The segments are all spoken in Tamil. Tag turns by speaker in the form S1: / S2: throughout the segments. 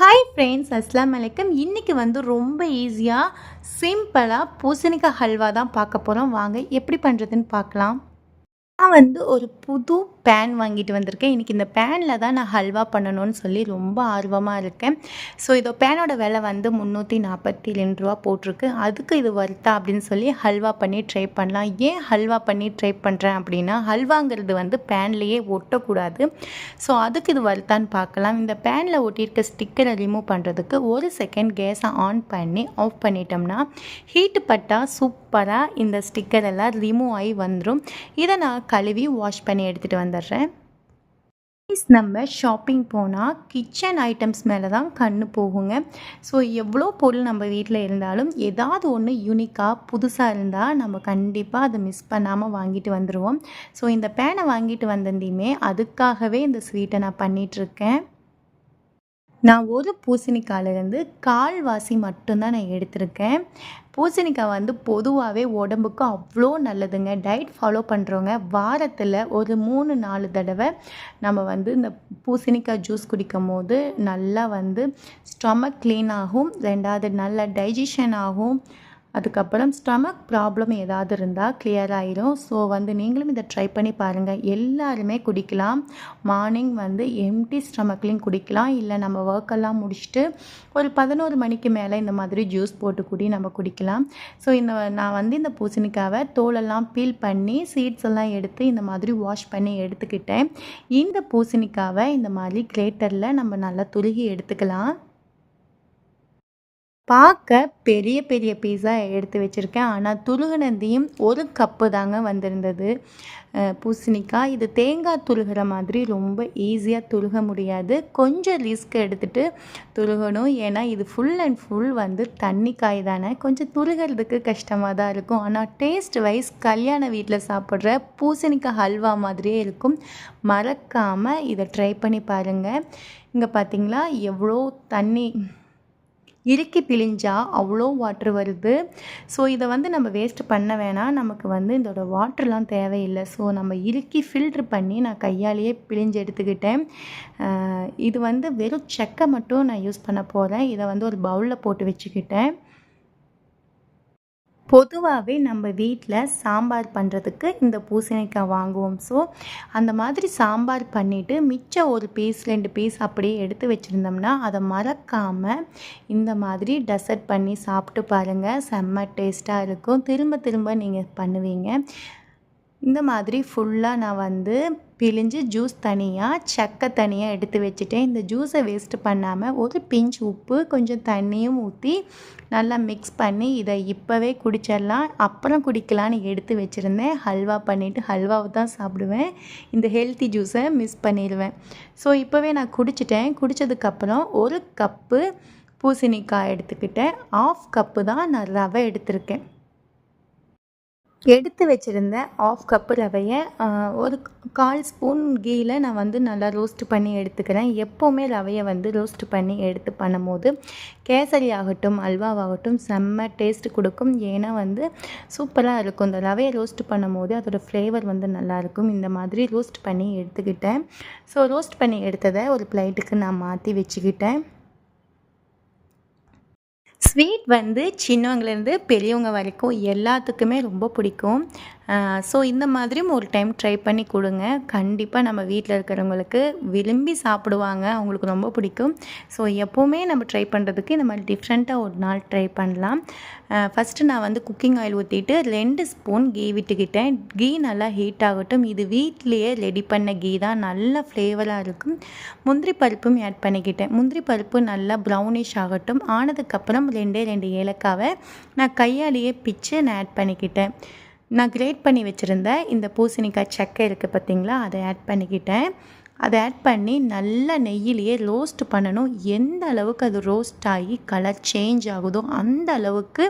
S1: ஹாய் ஃப்ரெண்ட்ஸ் அஸ்லாம் வலைக்கம் இன்றைக்கி வந்து ரொம்ப ஈஸியாக சிம்பிளாக பூசணிக்காய் ஹல்வா தான் பார்க்க போகிறோம் வாங்க எப்படி பண்ணுறதுன்னு பார்க்கலாம். நான் வந்து ஒரு புது பேன் வாங்கிட்டு வந்திருக்கேன். இன்றைக்கி இந்த பேனில் தான் நான் ஹல்வா பண்ணணும்னு சொல்லி ரொம்ப ஆர்வமாக இருக்கேன். ஸோ இதோ பேனோட விலை வந்து முந்நூற்றி நாற்பத்தி ரெண்டு ரூபா போட்டிருக்கு. அதுக்கு இது வருத்தா அப்படின்னு சொல்லி ஹல்வா பண்ணி ட்ரை பண்ணலாம். ஏன் ஹல்வா பண்ணி ட்ரை பண்ணுறேன் அப்படின்னா ஹல்வாங்கிறது வந்து பேன்லேயே ஒட்டக்கூடாது. ஸோ அதுக்கு இது வருத்தான்னு பார்க்கலாம். இந்த பேனில் ஒட்டியிருக்க ஸ்டிக்கரை ரிமூவ் பண்ணுறதுக்கு ஒரு செகண்ட் கேஸை ஆன் பண்ணி ஆஃப் பண்ணிட்டோம்னா ஹீட்டு பட்டால் சூப்பராக இந்த ஸ்டிக்கர் எல்லாம் ரிமூவ் ஆகி வந்துடும் இதை நான் கழுவி வாஷ் பண்ணி எடுத்துகிட்டு வந்துடுறேன். ப்ளீஸ் நம்ம ஷாப்பிங் போனால் கிச்சன் ஐட்டம்ஸ் மேலே தான் கண்ணு போகுங்க. ஸோ எவ்வளோ பொருள் நம்ம வீட்டில் இருந்தாலும் ஏதாவது ஒன்று யூனிக்காக புதுசாக இருந்தால் நம்ம கண்டிப்பாக அதை மிஸ் பண்ணாமல் வாங்கிட்டு வந்துடுவோம் ஸோ இந்த பேனை வாங்கிட்டு வந்திருந்தையுமே அதுக்காகவே இந்த ஸ்வீட்டை நான் பண்ணிகிட்ருக்கேன் நான் ஒரு பூசணிக்காயிலேருந்து கால்வாசி மட்டும்தான் நான் எடுத்திருக்கேன். பூசணிக்காய் வந்து பொதுவாகவே உடம்புக்கு அவ்வளோ நல்லதுங்க. டயட் ஃபாலோ பண்ணுறவங்க வாரத்தில் ஒரு மூணு நாலு தடவை நம்ம வந்து இந்த பூசணிக்காய் ஜூஸ் குடிக்கும் போது நல்லா வந்து ஸ்டொமக் க்ளீன் ஆகும். ரெண்டாவது நல்ல டைஜஷன் ஆகும். அதுக்கப்புறம் ஸ்டமக் ப்ராப்ளம் ஏதாவது இருந்தால் கிளியர் ஆயிரும். ஸோ வந்து நீங்களும் இதை ட்ரை பண்ணி பாருங்கள் எல்லாருமே குடிக்கலாம். மார்னிங் வந்து எம்டி ஸ்டமக்லேயும் குடிக்கலாம். இல்லை நம்ம ஒர்க்கெல்லாம் முடிச்சுட்டு ஒரு பதினோரு மணிக்கு மேலே இந்த மாதிரி ஜூஸ் போட்டு குடி நம்ம குடிக்கலாம். ஸோ இந்த நான் வந்து இந்த பூசணிக்காவை தோலெல்லாம் பீல் பண்ணி சீட்ஸ் எல்லாம் எடுத்து இந்த மாதிரி வாஷ் பண்ணி எடுத்துக்கிட்டேன். இந்த பூசணிக்காவை இந்த மாதிரி கிரேட்டரில் நம்ம நல்லா துருகி எடுத்துக்கலாம். பார்க்க பெரிய பெரிய பீஸா எடுத்து வச்சுருக்கேன். ஆனால் துருகினதையும் ஒரு கப்பு தாங்க வந்திருந்தது. பூசணிக்காய். இது தேங்காய் துருகிற மாதிரி ரொம்ப ஈஸியாக துருக முடியாது. கொஞ்சம் ரிஸ்க் எடுத்துகிட்டு துருகணும் ஏன்னா இது ஃபுல் அண்ட் ஃபுல் வந்து தண்ணி காய் தானே. கொஞ்சம் துருகிறதுக்கு கஷ்டமாக தான் இருக்கும். ஆனால் டேஸ்ட் வைஸ் கல்யாண வீட்டில் சாப்பிட்ற பூசணிக்காய் ஹல்வா மாதிரியே இருக்கும். மறக்காமல் இதை ட்ரை பண்ணி பாருங்கள் இங்கே பார்த்தீங்களா எவ்வளோ தண்ணி இறுக்கி பிழிஞ்சா அவ்வளோ வாட்ரு வருது. ஸோ இதை வந்து நம்ம வேஸ்ட் பண்ண வேணாம். நமக்கு வந்து இதோட வாட்டர்லாம் தேவையில்லை. ஸோ நம்ம இறுக்கி ஃபில்ட்ரு பண்ணி நான் கையாலேயே பிழிஞ்சு எடுத்துக்கிட்டேன். இது வந்து வெறும் செக்கை மட்டும் நான் யூஸ் பண்ண போகிறேன் இதை வந்து ஒரு பவுலில் போட்டு வச்சுக்கிட்டேன். பொதுவாகவே நம்ம வீட்டில் சாம்பார் பண்ணுறதுக்கு இந்த பூசணிக்காய் வாங்குவோம். ஸோ அந்த மாதிரி சாம்பார் பண்ணிவிட்டு மிச்சம் ஒரு பீஸ் ரெண்டு பீஸ் அப்படியே எடுத்து வச்சுருந்தோம்னா அதை மறக்காமல் இந்த மாதிரி டெசர்ட் பண்ணி சாப்பிட்டு பாருங்கள் செம்ம டேஸ்ட்டாக இருக்கும். திரும்ப திரும்ப நீங்கள் பண்ணுவீங்க. இந்த மாதிரி ஃபுல்லாக நான் வந்து பிழிஞ்சு ஜூஸ் தனியாக சக்கை தனியாக எடுத்து வச்சுட்டேன். இந்த ஜூஸை வேஸ்ட் பண்ணாமல் ஒரு பிஞ்ச் உப்பு கொஞ்சம் தண்ணியும் ஊற்றி நல்லா மிக்ஸ் பண்ணி இதை இப்போவே குடிச்சிடலாம். அப்புறம் குடிக்கலான்னு எடுத்து வச்சுருந்தேன். ஹல்வா பண்ணிவிட்டு ஹல்வாவை தான் சாப்பிடுவேன். இந்த ஹெல்த்தி ஜூஸை மிஸ் பண்ணிடுவேன். ஸோ இப்போவே நான் குடிச்சிட்டேன். குடித்ததுக்கப்புறம் ஒரு கப்பு பூசணிக்காய் எடுத்துக்கிட்டேன். ஆஃப் கப்பு தான் நான் ரவை எடுத்திருக்கேன். எடுத்து வச்சுருந்த ஆஃப் கப்பு ரவையை ஒரு கால் ஸ்பூன் கீயில் நான் வந்து நல்லா ரோஸ்ட் பண்ணி எடுத்துக்கிறேன். எப்போவுமே ரவையை வந்து ரோஸ்ட் பண்ணி எடுத்து பண்ணும்போது கேசரி ஆகட்டும் அல்வாவாகட்டும் செம்ம டேஸ்ட் கொடுக்கும். ஏன்னா வந்து சூப்பராக இருக்கும். இந்த ரவையை ரோஸ்ட் பண்ணும்போது அதோடய ஃப்ளேவர் வந்து நல்லாயிருக்கும் இந்த மாதிரி ரோஸ்ட் பண்ணி எடுத்துக்கிட்டேன். ஸோ ரோஸ்ட் பண்ணி எடுத்ததை ஒரு பிளேட்டுக்கு நான் மாற்றி வச்சுக்கிட்டேன். ஸ்வீட் வந்து சின்னவங்கலேருந்து பெரியவங்க வரைக்கும் எல்லாத்துக்குமே ரொம்ப பிடிக்கும். ஸோ இந்த மாதிரியும் ஒரு டைம் ட்ரை பண்ணி கொடுங்க. கண்டிப்பாக நம்ம வீட்டில் இருக்கிறவங்களுக்கு விரும்பி சாப்பிடுவாங்க. அவங்களுக்கு ரொம்ப பிடிக்கும். ஸோ எப்போவுமே நம்ம ட்ரை பண்ணுறதுக்கு இந்த மாதிரி டிஃப்ரெண்ட்டாக ஒரு நாள் ட்ரை பண்ணலாம். ஃபஸ்ட்டு நான் வந்து குக்கிங் ஆயில் ஊற்றிட்டு ரெண்டு ஸ்பூன் கீ விட்டுக்கிட்டேன். கீ நல்லா ஹீட் ஆகட்டும். இது வீட்லேயே ரெடி பண்ண கீ தான். நல்ல ஃப்ளேவராக இருக்கும். முந்திரி பருப்பும் ஆட் பண்ணிக்கிட்டேன். முந்திரி பருப்பு நல்லா ப்ரௌனிஷ் ஆகட்டும். ஆனதுக்கப்புறம் ரெண்டே ரெண்டு ஏலக்காவை நான் கையாலேயே பிச்சு நான் ஆட் பண்ணிக்கிட்டேன். நான் கிரேட் பண்ணி வச்சுருந்த இந்த பூசணிக்காய் சக்கை இருக்குது பார்த்திங்களா அதை ஆட் பண்ணிக்கிட்டேன். அதை ஆட் பண்ணி நல்லா நெய்யிலேயே ரோஸ்ட் பண்ணணும். எந்த அளவுக்கு அது ரோஸ்ட் ஆகி கலர் சேஞ்ச் ஆகுதோ அந்த அளவுக்கு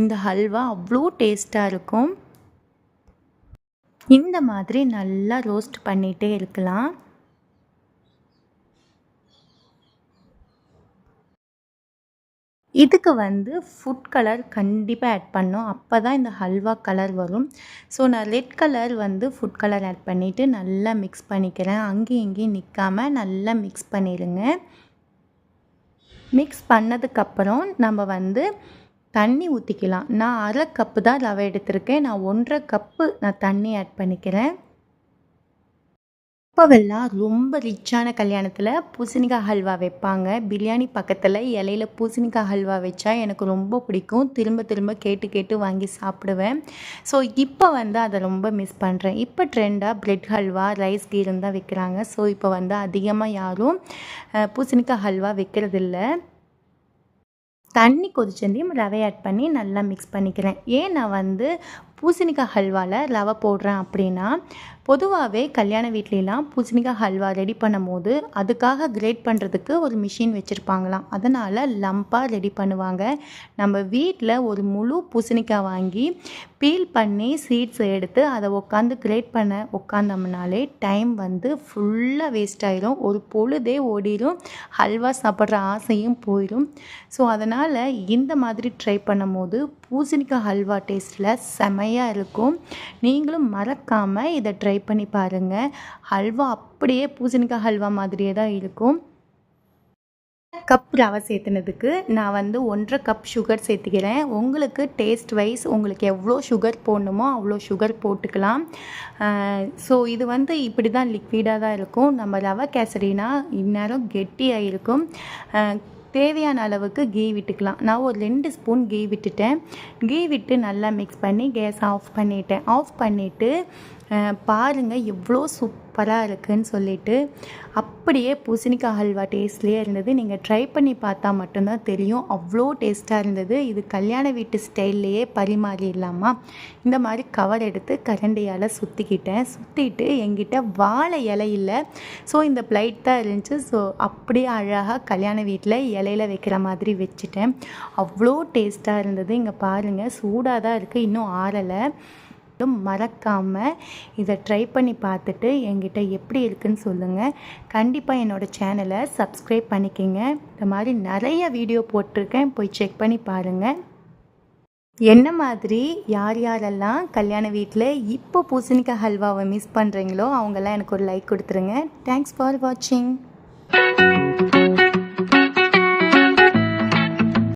S1: இந்த ஹல்வா அவ்வளோ டேஸ்ட்டாக இருக்கும். இந்த மாதிரி நல்லா ரோஸ்ட் பண்ணிகிட்டே இருக்கலாம். இதுக்கு வந்து ஃபுட் கலர் கண்டிப்பாக ஆட் பண்ணோம் அப்போ தான் இந்த ஹல்வா கலர் வரும். ஸோ நான் ரெட் கலர் வந்து ஃபுட் கலர் ஆட் பண்ணிவிட்டு நல்லா மிக்ஸ் பண்ணிக்கிறேன். அங்கேயும் இங்கேயும் நிற்காமல் நல்லா மிக்ஸ் பண்ணிடுங்க மிக்ஸ் பண்ணதுக்கப்புறம் நம்ம வந்து தண்ணி ஊற்றிக்கலாம் நான் அரை கப்பு தான் ரவை எடுத்திருக்கேன். நான் ஒன்றரை கப்பு நான் தண்ணி ஆட் பண்ணிக்கிறேன். அப்போவெல்லாம் ரொம்ப ரிச்சான கல்யாணத்தில் பூசணிக்காய் ஹல்வா வைப்பாங்க. பிரியாணி பக்கத்தில் இலையில பூசணிக்காய் ஹல்வா வச்சா எனக்கு ரொம்ப பிடிக்கும். திரும்ப திரும்ப கேட்டு கேட்டு வாங்கி சாப்பிடுவேன். ஸோ இப்போ வந்து அதை ரொம்ப மிஸ் பண்ணுறேன் இப்போ ட்ரெண்டாக பிரெட் ஹல்வா ரைஸ் கீரும் தான் வைக்கிறாங்க. ஸோ இப்போ வந்து அதிகமாக யாரும் பூசணிக்காய் ஹல்வா வைக்கிறதில்ல. தண்ணி கொதிச்சந்தையும் ரவை ஆட் பண்ணி நல்லா மிக்ஸ் பண்ணிக்கிறேன். ஏன் நான் வந்து பூசணிக்காய் ஹல்வாவில் ரவை போடுறேன் அப்படின்னா பொதுவாகவே கல்யாண வீட்லலாம் பூசணிக்காய் ஹல்வா ரெடி பண்ணும்போது அதுக்காக கிரேட் பண்ணுறதுக்கு ஒரு மிஷின் வச்சுருப்பாங்களாம். அதனால் லம்பாக ரெடி பண்ணுவாங்க. நம்ம வீட்டில் ஒரு முழு பூசணிக்காய் வாங்கி பீல் பண்ணி சீட்ஸ் எடுத்து அதை உட்காந்து கிரேட் பண்ண உட்காந்தோம்னாலே டைம் வந்து ஃபுல்லாக வேஸ்ட் ஆயிரும். ஒரு பொழுதே ஓடிடும் ஹல்வா சாப்பிட்ற ஆசையும் போயிடும் ஸோ அதனால் இந்த மாதிரி ட்ரை பண்ணும் போது பூசணிக்காய் ஹல்வா டேஸ்ட்டில் செமையாக இருக்கும். நீங்களும் மறக்காமல் இதை ட்ரை ட்ரை பண்ணி பாருங்கள் ஹல்வா அப்படியே பூசணிக்காய் ஹல்வா மாதிரியே தான் இருக்கும். கப் ரவை சேர்த்துனதுக்கு நான் வந்து ஒன்றரை கப் சுகர் சேர்த்துக்கிறேன். உங்களுக்கு டேஸ்ட் வைஸ் உங்களுக்கு எவ்வளோ சுகர் போடணுமோ அவ்வளோ சுகர் போட்டுக்கலாம். ஸோ இது வந்து இப்படி தான் லிக்விடாக தான் இருக்கும். நம்ம ரவை கேசரினா இந்நேரம் கெட்டியாக இருக்கும். தேவையான அளவுக்கு கீ விட்டுக்கலாம். நான் ஒரு ரெண்டு ஸ்பூன் கீ விட்டுட்டேன். கீ விட்டு நல்லா மிக்ஸ் பண்ணி கேஸ் ஆஃப் பண்ணிட்டேன். ஆஃப் பண்ணிவிட்டு பாருங்கள் எவ்வளோ சூப்பராக இருக்குன்னு சொல்லிட்டு அப்படியே பூசணிக்காய் ஹல்வா டேஸ்ட்லேயே இருந்தது. நீங்கள் ட்ரை பண்ணி பார்த்தா மட்டும்தான் தெரியும். அவ்வளோ டேஸ்ட்டாக இருந்தது. இது கல்யாண வீட்டு ஸ்டைல்லையே பரிமாறிடலாமா இந்த மாதிரி கவர் எடுத்து கரண்டியால் சுற்றிக்கிட்டேன் சுற்றிட்டு எங்கிட்ட வாழை இலை இல்லை. ஸோ இந்த பிளைட் தான் இருந்துச்சு. ஸோ அப்படியே அழகாக கல்யாண வீட்டில் இலையில வைக்கிற மாதிரி வச்சுட்டேன். அவ்வளோ டேஸ்ட்டாக இருந்தது. இங்கே பாருங்கள் சூடாக தான் இருக்குது இன்னும் ஆறலை. மறக்காமல் இதை ட்ரை பண்ணி பார்த்துட்டு என்கிட்ட எப்படி இருக்குன்னு சொல்லுங்கள் கண்டிப்பாக என்னோடய சேனலை சப்ஸ்கிரைப் பண்ணிக்கோங்க. இந்த மாதிரி நிறைய வீடியோ போட்டிருக்கேன். போய் செக் பண்ணி பாருங்கள் என்ன மாதிரி யார் யாரெல்லாம் கல்யாண வீட்டில் இப்போ பூசணிக்காய் ஹல்வாவை மிஸ் பண்ணுறீங்களோ அவங்கெல்லாம் எனக்கு ஒரு லைக் கொடுத்துருங்க. தேங்க்ஸ் ஃபார் வாட்சிங்